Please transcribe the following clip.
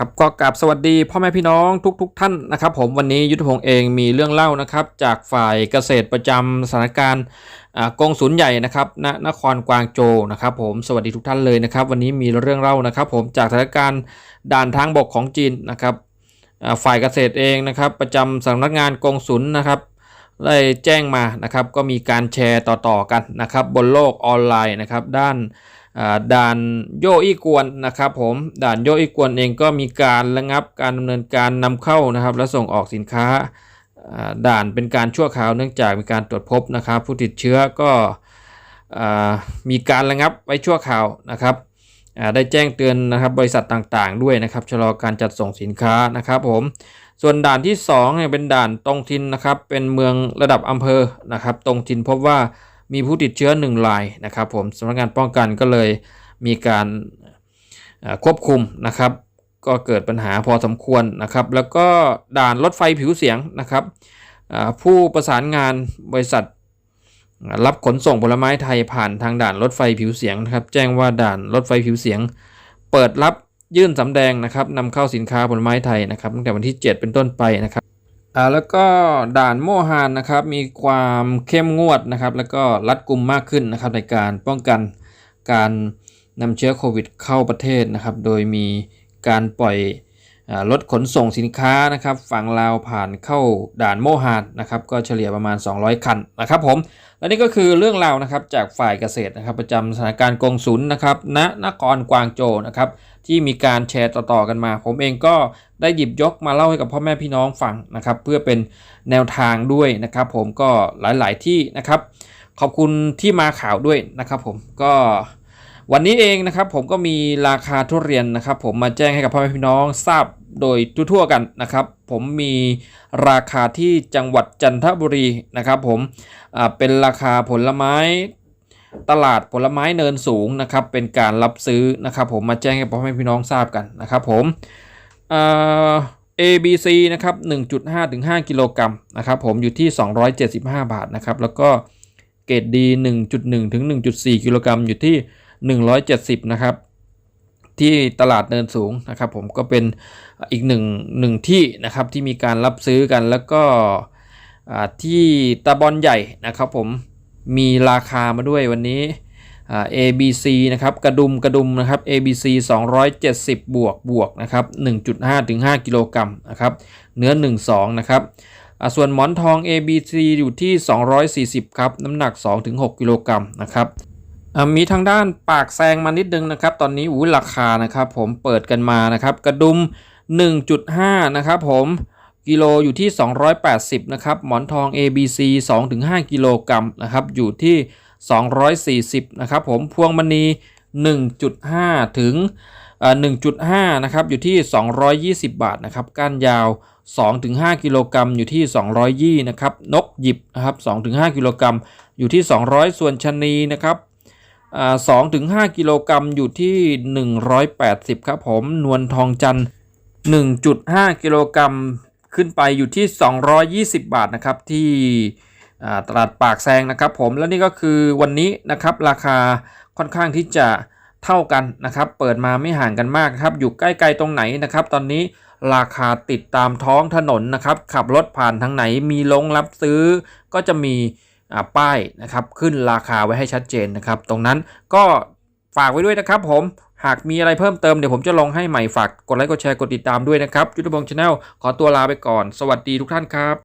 ครับก็กราบสวัสดีพ่อแม่พี่น้องทุกๆทท่านนะครับ ผมวันนี้ยุทธพงศ์เองมีเรื่องเล่านะครับ จากฝ่ายเกษตรประจำสถานการณ์กองศูนย์ใหญ่นะครับณนครกวางโจนะครับ ผมสวัสดีทุกท่านเลยนะครับ วันนี้มีเรื่องเล่านะครับ ผมจากสถานการณ์ด่านทางบกของจีนนะครับฝ่ายเกษตรเองนะครับ ประจำสำนักงานกองศูนย์นะครับได้แจ้งมานะครับ ก็มีการแชร์ต่อๆกันนะครับ บนโลกออนไลน์นะครับ ด้าน ด่านโยอี้กวนนะครับผมด่านโยอี้กวนเองก็มีการระงับการดำเนินการนำเข้านะครับ และส่งออกสินค้าด่านเป็นการชั่วคราวเนื่องจากมีการตรวจพบนะครับ ผู้ติดเชื้อก็อมีการระงับไว้ชั่วคราวนะครับได้แจ้งเตือนนะครับบริษัทต่างๆ ด้วยนะครับชะลอการจัดส่งสินค้านะครับผมส่วนด่านที่2เนี่ยเป็นด่านตรงทินนะครับเป็นเมืองระดับอำเภอนะครับตรงทินพบว่า มีผู้ติดเชื้อ 1 รายนะครับผมสำนักงานป้องกันก็เลยมีการควบคุมนะครับ ก็เกิดปัญหาพอสมควรนะครับ แล้วก็ด่านรถไฟผิวเสียงนะครับผู้ประสานงานบริษัทรับขนส่งผลไม้ไทยผ่านทางด่านรถไฟผิวเสียงนะครับ แจ้งว่าด่านรถไฟผิวเสียง เปิดรับยื่นสำแดงนะครับนำเข้าสินค้าผลไม้ไทยนะครับตั้งแต่วันที่ 7 เป็นต้นไปนะครับ อ่าแล้วก็ด่านโมฮานนะครับมีความเข้มงวดนะครับ แล้วก็รัดกุมมากขึ้นนะครับในการป้องกันการนำเชื้อโควิดเข้าประเทศนะครับ โดยมีการปล่อยรถขนส่งสินค้านะครับฝั่งลาวผ่านเข้าด่านโมฮานนะครับก็เฉลี่ยประมาณ 200 คันนะครับผมและนี่ก็คือเรื่องราวนะครับจากฝ่ายเกษตรนะครับประจำสถานการณ์กงสุลนะครับณนครกวางโจนะครับ ที่มีการแชร์ต่อๆกันมา ผมเองก็ได้หยิบยกมาเล่าให้กับพ่อแม่พี่น้องฟังนะครับ เพื่อเป็นแนวทางด้วยนะครับ ผมก็หลายๆที่นะครับ ขอบคุณที่มาข่าวด้วยนะครับผมก็วันนี้เองนะครับผมก็มีราคาทุเรียนนะครับ ผมมาแจ้งให้กับพ่อแม่พี่น้องทราบโดยทั่วๆกันนะครับ ผมมีราคาที่จังหวัดจันทบุรีนะครับ ผมเป็นราคาผลไม้ ตลาดผลไม้เนินสูงนะครับเป็นการรับซื้อนะครับผมมาแจ้งให้พ่อแม่พี่น้องทราบกันนะครับผมเอ่อ ABC นะครับ 1.5ถึง5กิโลกรัมนะครับผมอยู่ที่ 275 บาทนะครับแล้วก็เกรด D 1.1 ถึง 1.4 กิโลกรัมอยู่ที่ 170 นะครับ ที่ตลาดเนินสูงนะครับผมก็เป็นอีกหนึ่งหนึ่งที่นะครับที่มีการรับซื้อกันแล้วก็ที่ตะบอนใหญ่นะครับผม มีราคามาด้วยวันนี้ ABC นะครับกระดุมกระดุมนะครับ ABC 270 บวกบวกนะครับ1.5ถึง5กิโลกรัมนะครับเนื้อ 12 นะครับส่วนหมอนทอง ABC อยู่ที่ 240 ครับ น้ำหนัก 2-6 กิโลกรัมนะครับมีทางด้านปากแซงมานิดนึงนะครับ ตอนนี้อู้ราคานะครับ ผมเปิดกันมานะครับ กระดุม 1.5 นะครับผม กิโลอยู่ที่ 280 นะครับ หมอนทอง ABC 2-5 กิโลกรัมนะครับ อยู่ที่ 240 นะครับผม พวงมณี 1.5 ถึงเอ่อ1.5 นะครับ อยู่ที่ 220 บาทนะครับ ก้านยาว 2-5 กิโลกรัมอยู่ที่ 220 นะครับ นกหยิบนะครับ 2-5 กิโลกรัมอยู่ที่ 200 ส่วนชะนีนะครับสองถึงห้ากิโลกรัมอยู่ที่หนึ่งร้อยแปดสิบครับผม นวลทองจันทร์หนึ่งจุดห้ากิโลกรัม ขึ้นไปอยู่ที่สองร้อยยี่สิบาทนะครับที่ตลาดปากแซงนะครับผมและนี่ก็คือวันนี้นะครับราคาค่อนข้างที่จะเท่ากันนะครับ เปิดมาไม่ห่างกันมากครับ อยู่ใกล้ๆตรงไหนนะครับ ตอนนี้ราคาติดตามท้องถนนนะครับ ขับรถผ่านทางไหนมีลงรับซื้อ ก็จะมีป้ายนะครับ ขึ้นราคาไว้ให้ชัดเจนนะครับ ตรงนั้นก็ฝากไว้ด้วยนะครับผม หากมีอะไรเพิ่มเติมเดี๋ยวผมจะลงให้ใหม่ฝากกดไลค์กดแชร์กดติดตามด้วยนะครับยุทธบงชาแนลขอตัวลาไปก่อน สวัสดีทุกท่านครับ